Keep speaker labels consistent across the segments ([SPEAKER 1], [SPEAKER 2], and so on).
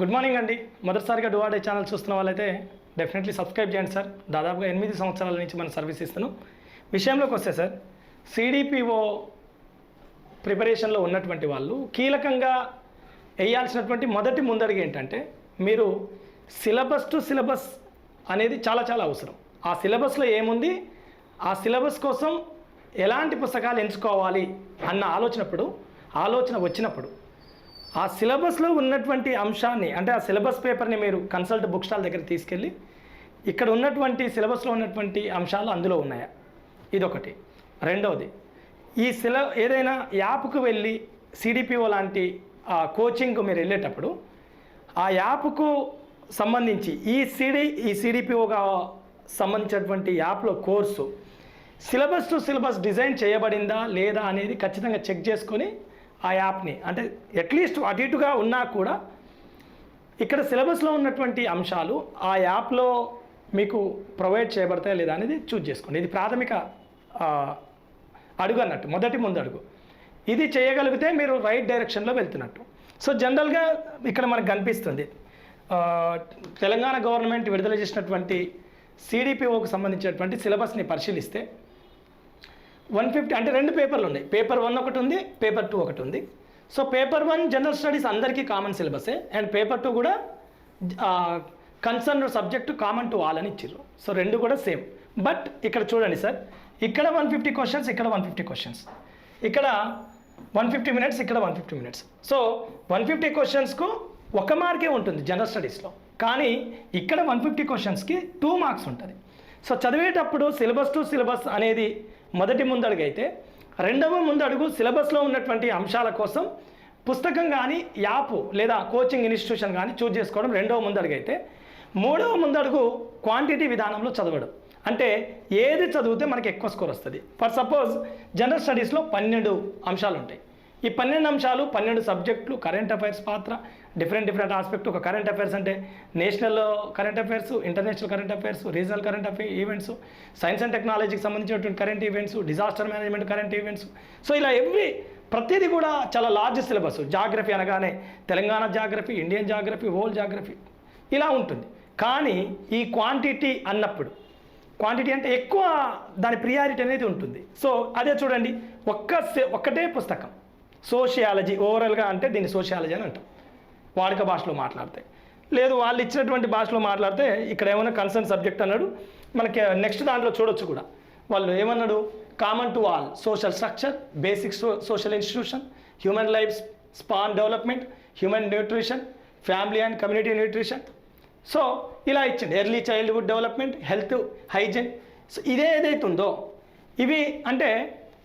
[SPEAKER 1] Good morning అండి మొదటిసారిగా డువాడే channel చూస్తున్న వాళ్ళైతే డెఫినెట్లీ సబ్స్క్రైబ్ చేయండి సార్ దాదాపుగా ఎనిమిది సంవత్సరాల నుంచి మనం సర్వీస్ ఇస్తున్నాం. విషయంలోకి వస్తే సార్ సిడిపిఓ ప్రిపరేషన్లో ఉన్నటువంటి వాళ్ళు కీలకంగా వేయాల్సినటువంటి మొదటి ముందడుగు ఏంటంటే మీరు సిలబస్ టు సిలబస్ అనేది చాలా చాలా అవసరం. ఆ సిలబస్లో ఏముంది? ఆ సిలబస్ కోసం ఎలాంటి పుస్తకాలు ఎంచుకోవాలి అన్న ఆలోచనప్పుడు ఆలోచన వచ్చినప్పుడు ఆ సిలబస్లో ఉన్నటువంటి అంశాన్ని అంటే ఆ సిలబస్ పేపర్ని మీరు కన్సల్ట్ బుక్ స్టాల్ దగ్గర తీసుకెళ్ళి ఇక్కడ ఉన్నటువంటి సిలబస్లో ఉన్నటువంటి అంశాలు అందులో ఉన్నాయా? ఇదొకటి. రెండవది ఈ సిల ఏదైనా యాప్కు వెళ్ళి సిడిపిఓ లాంటి ఆ కోచింగ్కు మీరు వెళ్ళేటప్పుడు ఆ యాప్కు సంబంధించి ఈ సిడి ఈ సిడిపిఓగా సంబంధించినటువంటి యాప్లో course syllabus to syllabus design చేయబడిందా లేదా అనేది ఖచ్చితంగా చెక్ చేసుకొని ఆ యాప్ని. అంటే అట్లీస్ట్ అటు ఇటుగా ఉన్నా కూడా ఇక్కడ సిలబస్లో ఉన్నటువంటి అంశాలు ఆ యాప్లో మీకు ప్రొవైడ్ చేయబడతాయా లేదా అనేది చూజ్ చేసుకోండి. ఇది ప్రాథమిక అడుగు అన్నట్టు. మొదటి ముందు అడుగు. ఇది చేయగలిగితే మీరు రైట్ డైరెక్షన్లో వెళ్తున్నట్టు. సో జనరల్గా ఇక్కడ మనకు కనిపిస్తుంది తెలంగాణ గవర్నమెంట్ విడుదల చేసినటువంటి సిడిపిఓకు సంబంధించినటువంటి సిలబస్ని పరిశీలిస్తే వన్ ఫిఫ్టీ అంటే రెండు పేపర్లు ఉన్నాయి. పేపర్ వన్ ఒకటి ఉంది పేపర్ టూ ఒకటి ఉంది. So paper one general studies అందరికీ కామన్ సిలబసే. అండ్ పేపర్ టూ కూడా concern subject common to all అని ఇచ్చారు సో రెండు కూడా సేమ్. బట్ ఇక్కడ చూడండి సార్ ఇక్కడ వన్ ఫిఫ్టీ క్వశ్చన్స్ ఇక్కడ వన్ ఫిఫ్టీ క్వశ్చన్స్. ఇక్కడ వన్ ఫిఫ్టీ మినిట్స్ ఇక్కడ one fifty minutes. So one fifty క్వశ్చన్స్కు ఒక మార్కే ఉంటుంది జనరల్ స్టడీస్లో. కానీ ఇక్కడ వన్ ఫిఫ్టీ క్వశ్చన్స్కి టూ మార్క్స్ ఉంటుంది. సో చదివేటప్పుడు సిలబస్ టు సిలబస్ అనేది మొదటి ముందడుగు అయితే రెండవ ముందడుగు సిలబస్లో ఉన్నటువంటి అంశాల కోసం పుస్తకం కానీ యాప్ లేదా కోచింగ్ ఇన్స్టిట్యూషన్ కానీ చూజ్ చేసుకోవడం రెండవ ముందడుగు అయితే మూడవ ముందడుగు క్వాంటిటీ విధానంలో చదవడం. అంటే ఏది చదివితే మనకి ఎక్కువ స్కోర్ వస్తుంది. ఫర్ సపోజ్ జనరల్ స్టడీస్లో పన్నెండు అంశాలు ఉంటాయి ఈ పన్నెండు అంశాలు పన్నెండు సబ్జెక్టులు కరెంట్ అఫైర్స్ పాత్ర డిఫరెంట్ డిఫరెంట్ ఆస్పెక్ట్. ఒక కరెంట్ అఫైర్స్ అంటే national current affairs international current affairs regional current affair events. Science and టెక్నాలజీకి సంబంధించినటువంటి current events disaster management current events. So ఇలా ఎవ్రీ ప్రతిదీ కూడా చాలా లార్జ్ సిలబస్. జాగ్రఫీ అనగానే Telangana geography Indian geography world geography. ఇలా ఉంటుంది. కానీ ఈ క్వాంటిటీ అన్నప్పుడు క్వాంటిటీ అంటే ఎక్కువ దాని ప్రియారిటీ అనేది ఉంటుంది. సో అదే చూడండి ఒక్క ఒక్కటే పుస్తకం. సోషియాలజీ ఓవరాల్గా అంటే దీన్ని సోషియాలజీ అని అంటాం. వాడుక భాషలో మాట్లాడతాయి. లేదు వాళ్ళు ఇచ్చినటువంటి భాషలో మాట్లాడితే ఇక్కడ ఏమైనా కన్సర్న్ సబ్జెక్ట్ అన్నాడు మనకి నెక్స్ట్ దాంట్లో చూడొచ్చు కూడా. వాళ్ళు ఏమన్నాడు? Common to all social structure basic social institution human life span development human nutrition family and community nutrition so ఇలా ఇచ్చింది early childhood development health hygiene so ఇదే ఏదైతే ఉందో ఇవి అంటే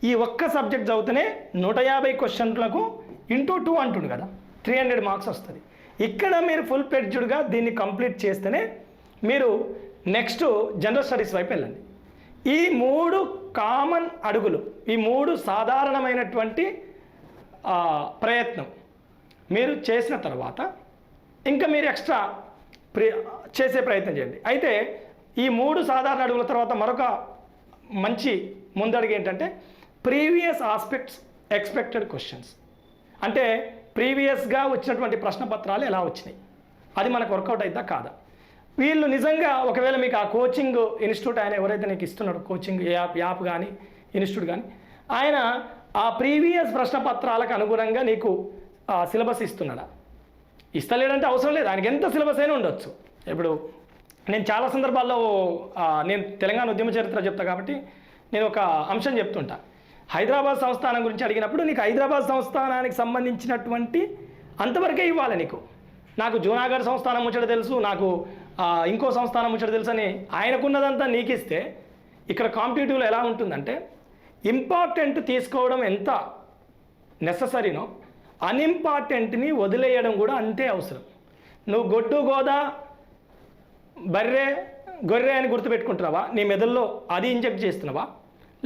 [SPEAKER 1] ఈ ఒక్క సబ్జెక్ట్ చదివితేనే నూట యాభై క్వశ్చన్లకు ఇంటూ టూ అంటుండు కదా. త్రీ హండ్రెడ్ మార్క్స్ వస్తుంది. ఇక్కడ మీరు ఫుల్ పెడ్జ్డ్గా దీన్ని కంప్లీట్ చేస్తేనే మీరు నెక్స్ట్ జనరల్ స్టడీస్ వైపు వెళ్ళండి. ఈ మూడు కామన్ అడుగులు ఈ మూడు సాధారణమైనటువంటి ప్రయత్నం మీరు చేసిన తర్వాత ఇంకా మీరు ఎక్స్ట్రా చేసే ప్రయత్నం చేయండి. అయితే ఈ మూడు సాధారణ అడుగుల తర్వాత మరొక మంచి ముందడుగు ఏంటంటే ప్రీవియస్ ఆస్పెక్ట్స్ ఎక్స్పెక్టెడ్ క్వశ్చన్స్. అంటే ప్రీవియస్గా వచ్చినటువంటి ప్రశ్న పత్రాలు ఎలా వచ్చినాయి? అది మనకు వర్కౌట్ అవుతా కాదా? వీళ్ళు నిజంగా ఒకవేళ మీకు ఆ కోచింగ్ ఇన్స్టిట్యూట్ ఆయన ఎవరైతే నీకు ఇస్తున్నాడో కోచింగ్ యాప్ యాప్ కానీ ఇన్స్టిట్యూట్ కానీ ఆయన ఆ ప్రీవియస్ ప్రశ్న పత్రాలకు అనుగుణంగా నీకు సిలబస్ ఇస్తున్నాడా? ఇస్తలేడంటే అవసరం లేదు. ఆయనకి ఎంత సిలబస్ అయినా ఉండొచ్చు. ఇప్పుడు నేను చాలా సందర్భాల్లో నేను తెలంగాణ ఉద్యమ చరిత్ర చెప్తా కాబట్టి నేను ఒక అంశం చెప్తుంటా. హైదరాబాద్ సంస్థానం గురించి అడిగినప్పుడు నీకు హైదరాబాద్ సంస్థానానికి సంబంధించినటువంటి అంతవరకే ఇవ్వాలి నీకు. నాకు జూనాగఢ్ సంస్థానం ముచ్చట తెలుసు నాకు ఇంకో సంస్థానం ముచ్చట తెలుసు అని ఆయనకున్నదంతా నీకిస్తే ఇక్కడ కాంపిటేటివ్లో ఎలా ఉంటుందంటే ఇంపార్టెంట్ తీసుకోవడం ఎంత నెససరీనో అన్ఇంపార్టెంట్ని వదిలేయడం కూడా అంతే అవసరం. నువ్వు గొడ్డు గోదా బర్రె గొర్రె అని గుర్తుపెట్టుకుంటున్నావా? నీ మెదల్లో అది ఇంజెక్ట్ చేస్తున్నావా?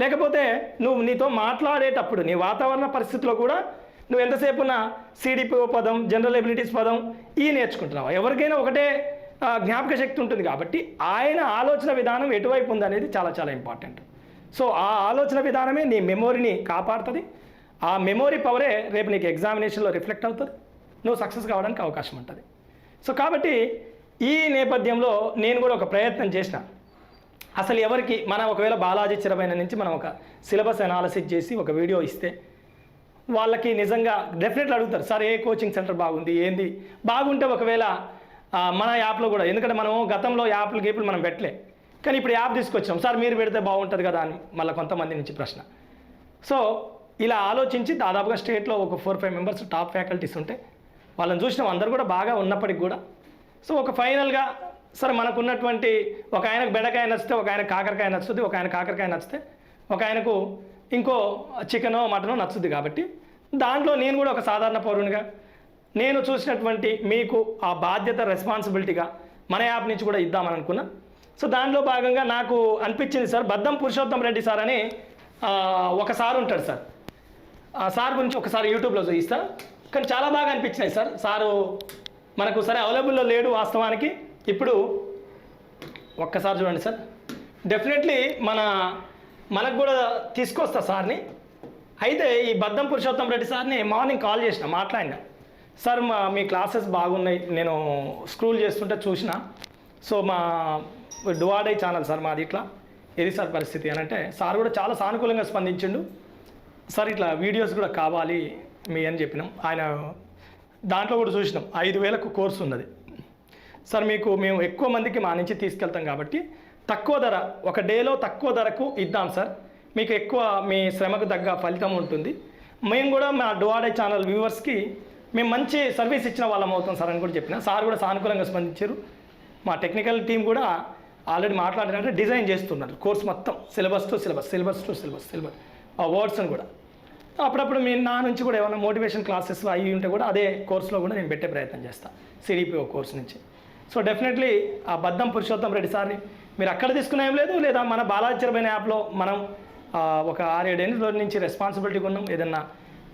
[SPEAKER 1] లేకపోతే నువ్వు నీతో మాట్లాడేటప్పుడు నీ వాతావరణ పరిస్థితిలో కూడా నువ్వు ఎంతసేపు ఉన్న సిడిపిఓ పదం జనరల్ ఎబిలిటీస్ పదం ఈ నేర్చుకుంటున్నావా? ఎవరికైనా ఒకటే జ్ఞాపక శక్తి ఉంటుంది కాబట్టి ఆయన ఆలోచన విధానం ఎటువైపు ఉంది అనేది చాలా చాలా ఇంపార్టెంట్. సో ఆ ఆలోచన విధానమే నీ మెమొరీని కాపాడుతుంది. ఆ మెమొరీ పవరే రేపు నీకు ఎగ్జామినేషన్లో రిఫ్లెక్ట్ అవుతుంది. నువ్వు సక్సెస్ కావడానికి అవకాశం ఉంటుంది. సో కాబట్టి ఈ నేపథ్యంలో నేను కూడా ఒక ప్రయత్నం చేసిన. అసలు ఎవరికి మన ఒకవేళ బాలాజీ చిరబైన నుంచి మనం ఒక సిలబస్ అనాలసిస్ చేసి ఒక వీడియో ఇస్తే వాళ్ళకి నిజంగా డెఫినెట్లీ అడుగుతారు సార్ ఏ కోచింగ్ సెంటర్ బాగుంది? ఏంది? బాగుంటే ఒకవేళ మన యాప్లో కూడా ఎందుకంటే మనం గతంలో యాప్లు గేపులు మనం పెట్టలే. కానీ ఇప్పుడు యాప్ తీసుకొచ్చాం. సార్ మీరు పెడితే బాగుంటుంది కదా అని మళ్ళీ కొంతమంది నుంచి ప్రశ్న. సో ఇలా ఆలోచించి దాదాపుగా స్టేట్లో ఒక four five members top faculties ఉంటే వాళ్ళని చూసినాం. అందరు కూడా బాగా ఉన్నప్పటికి కూడా. సో ఒక ఫైనల్గా సరే మనకు ఉన్నటువంటి ఒక ఆయనకు బెండకాయ నచ్చితే ఒక ఆయన కాకరకాయ నచ్చుతుంది ఒక ఆయన కాకరకాయ నచ్చితే ఒక ఆయనకు ఇంకో చికెనో మటనో నచ్చుద్ది కాబట్టి దాంట్లో నేను కూడా ఒక సాధారణ పౌరునిగా నేను చూసినటువంటి మీకు ఆ బాధ్యత రెస్పాన్సిబిలిటీగా మన యాప్ నుంచి కూడా ఇద్దామని అనుకున్నా. సో దాంట్లో భాగంగా నాకు అనిపించింది సార్ బద్దం పురుషోత్తం రెడ్డి సార్ అని ఒక సార్ ఉంటాడు సార్. ఆ సార్ గురించి ఒకసారి యూట్యూబ్లో చూపిస్తా. కానీ చాలా బాగా అనిపించినాయి సార్. సారు మనకు సరే అవైలబుల్లో లేడు వాస్తవానికి. ఇప్పుడు ఒక్కసారి చూడండి సార్. డెఫినెట్లీ మన మనకు కూడా తీసుకొస్తా సార్ని. అయితే ఈ బద్దం పురుషోత్తం రెడ్డి సార్ని మార్నింగ్ కాల్ చేసిన మాట్లాడినా. సార్ మా మీ క్లాసెస్ బాగున్నాయి నేను స్క్రూల్ చేస్తుంటే చూసిన. సో మా డువాడై ఛానల్ సార్ మాది ఇట్లా. ఇది సార్ పరిస్థితి అని అంటే సార్ కూడా చాలా సానుకూలంగా స్పందించిండు. సార్ ఇట్లా వీడియోస్ కూడా కావాలి మీ అని చెప్పినాం. ఆయన దాంట్లో కూడా చూసినాం. ఐదు వేలకు కోర్సు ఉన్నది. సార్ మీకు మేము ఎక్కువ మందికి మా నుంచి తీసుకెళ్తాం కాబట్టి తక్కువ ధర ఒక డేలో తక్కువ ధరకు ఇద్దాం సార్. మీకు ఎక్కువ మీ శ్రమకు తగ్గ ఫలితం ఉంటుంది. మేము కూడా మా డువాడే ఛానల్ వ్యూవర్స్కి మేము మంచి సర్వీస్ ఇచ్చిన వాళ్ళం అవుతాం సార్ అని కూడా చెప్పిన. సార్ కూడా సానుకూలంగా స్పందించారు. మా టెక్నికల్ టీం కూడా ఆల్రెడీ మాట్లాడినట్టు డిజైన్ చేస్తున్నారు. కోర్స్ మొత్తం syllabus to syllabus syllabus to syllabus syllabus ఆ వర్డ్స్ని కూడా. అప్పుడప్పుడు మీ నా నుంచి కూడా ఏమైనా మోటివేషన్ క్లాసెస్ అవి ఉంటే కూడా అదే కోర్సులో కూడా నేను పెట్టే ప్రయత్నం చేస్తాను సిడిపిఓ కోర్స్ నుంచి. సో డెఫినెట్లీ ఆ బద్దం పురుషోత్తం రెడ్డి సార్ని మీరు అక్కడ తీసుకునేం ఏం లేదు లేదా మన బాలాచరమైన యాప్లో మనం ఒక ఆరేడేళ్ళ రోజు నుంచి రెస్పాన్సిబిలిటీగా ఉన్నాం. ఏదన్నా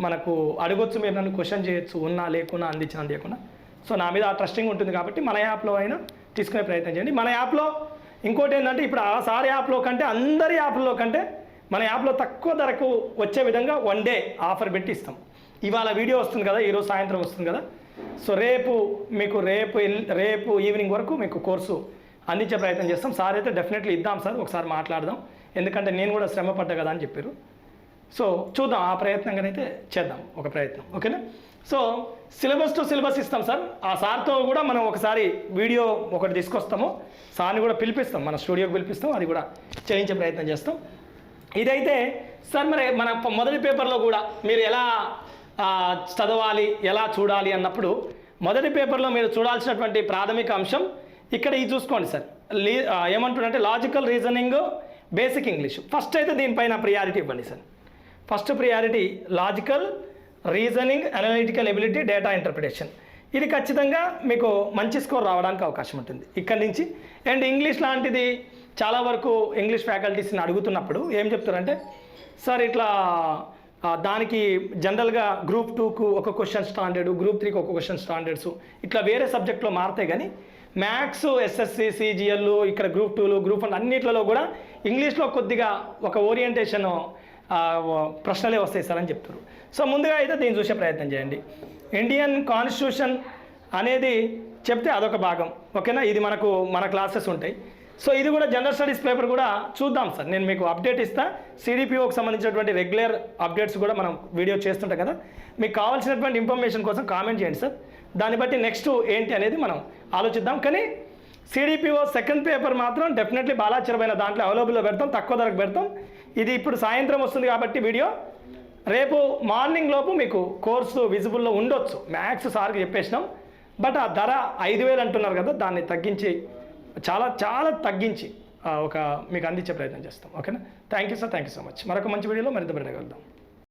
[SPEAKER 1] మనకు అడగొచ్చు మీరు నన్ను క్వశ్చన్ చేయొచ్చు ఉన్నా లేకున్నా అందించినా లేకున్నా సో నా మీద ఆ ట్రస్టింగ్ ఉంటుంది కాబట్టి మన యాప్లో అయినా తీసుకునే ప్రయత్నం చేయండి. మన యాప్లో ఇంకోటి ఏంటంటే ఇప్పుడు ఆ సార్ యాప్లో కంటే అందరి యాప్లో కంటే మన యాప్లో తక్కువ ధరకు వచ్చే విధంగా వన్ డే ఆఫర్ పెట్టి ఇస్తాం. ఇవాళ వీడియో వస్తుంది కదా ఈరోజు సాయంత్రం వస్తుంది కదా. సో రేపు మీకు రేపు రేపు ఈవినింగ్ వరకు మీకు కోర్సు అందించే ప్రయత్నం చేస్తాం. సార్ అయితే డెఫినెట్లీ ఇద్దాం సార్ ఒకసారి మాట్లాడదాం. ఎందుకంటే నేను కూడా శ్రమ పడ్డా కదా అని చెప్పారు. సో చూద్దాం ఆ ప్రయత్నంగానైతే చేద్దాం ఒక ప్రయత్నం. ఓకేనా? సో సిలబస్ టు సిలబస్ ఇస్తాం సార్. ఆ సార్తో కూడా మనం ఒకసారి వీడియో ఒకటి తీసుకొస్తాము. సార్ని కూడా పిలిపిస్తాం మన స్టూడియోకి పిలిపిస్తాం అది కూడా చేయించే ప్రయత్నం చేస్తాం. ఇదైతే సార్ మరి మన మొదటి పేపర్లో కూడా మీరు ఎలా చదవాలి ఎలా చూడాలి అన్నప్పుడు మొదటి పేపర్లో మీరు చూడాల్సినటువంటి ప్రాథమిక అంశం ఇక్కడ ఇది చూసుకోండి సార్. లీ ఆ, ఏమంటుందంటే logical reasoning basic English first అయితే దీనిపైన ప్రియారిటీ ఇవ్వండి sir. First priority logical reasoning analytical ability data interpretation ఇది ఖచ్చితంగా మీకు మంచి స్కోర్ రావడానికి అవకాశం ఉంటుంది. ఇక్కడి నుంచి. అండ్ ఇంగ్లీష్ లాంటిది చాలా వరకు ఇంగ్లీష్ ఫ్యాకల్టీస్ని అడుగుతున్నప్పుడు ఏం చెప్తారంటే సార్ ఇట్లా దానికి జనరల్గా గ్రూప్ టూకు ఒక క్వశ్చన్ స్టాండర్డ్ గ్రూప్ త్రీకి ఒక క్వశ్చన్ స్టాండర్డ్స్. ఇట్లా వేరే సబ్జెక్ట్లో మారుతాయి కానీ మ్యాథ్స్ ఎస్ఎస్సి సిజిఎల్ ఇక్కడ గ్రూప్ టూలు గ్రూప్ వన్ అన్నిట్లలో కూడా ఇంగ్లీష్లో కొద్దిగా ఒక ఓరియంటేషన్ ప్రశ్నలే వస్తాయి సార్ అని చెప్తారు. సో ముందుగా అయితే దీన్ని చూసే ప్రయత్నం చేయండి. ఇండియన్ కాన్స్టిట్యూషన్ అనేది చెప్తే అదొక భాగం. ఓకేనా? ఇది మనకు మన క్లాసెస్ ఉంటాయి. సో ఇది కూడా జనరల్ స్టడీస్ పేపర్ కూడా చూద్దాం సార్. నేను మీకు అప్డేట్ ఇస్తా. సిడిపిఓకి సంబంధించినటువంటి రెగ్యులర్ అప్డేట్స్ కూడా మనం వీడియో చేస్తుంటాం కదా. మీకు కావాల్సినటువంటి ఇన్ఫర్మేషన్ కోసం కామెంట్ చేయండి సార్. దాన్ని బట్టి నెక్స్ట్ ఏంటి అనేది మనం ఆలోచిద్దాం. కానీ సిడిపిఓ సెకండ్ పేపర్ మాత్రం డెఫినెట్లీ బాలాచరమైన దాంట్లో అవైలబుల్లో పెడతాం తక్కువ ధరకు పెడతాం. ఇది ఇప్పుడు సాయంత్రం వస్తుంది కాబట్టి వీడియో రేపు మార్నింగ్ లోపు మీకు కోర్సు విజిబుల్లో ఉండొచ్చు. మ్యాథ్స్ సార్కి చెప్పేసినాం. బట్ ఆ ధర ఐదు వేలు అంటున్నారు కదా దాన్ని తగ్గించి చాలా చాలా తగ్గించి ఒక మీకు అందించే ప్రయత్నం చేస్తాం. ఓకేనా? Thank you sir thank you so much మరొక మంచి వీడియోలో మరింత బయటకు వెళ్దాం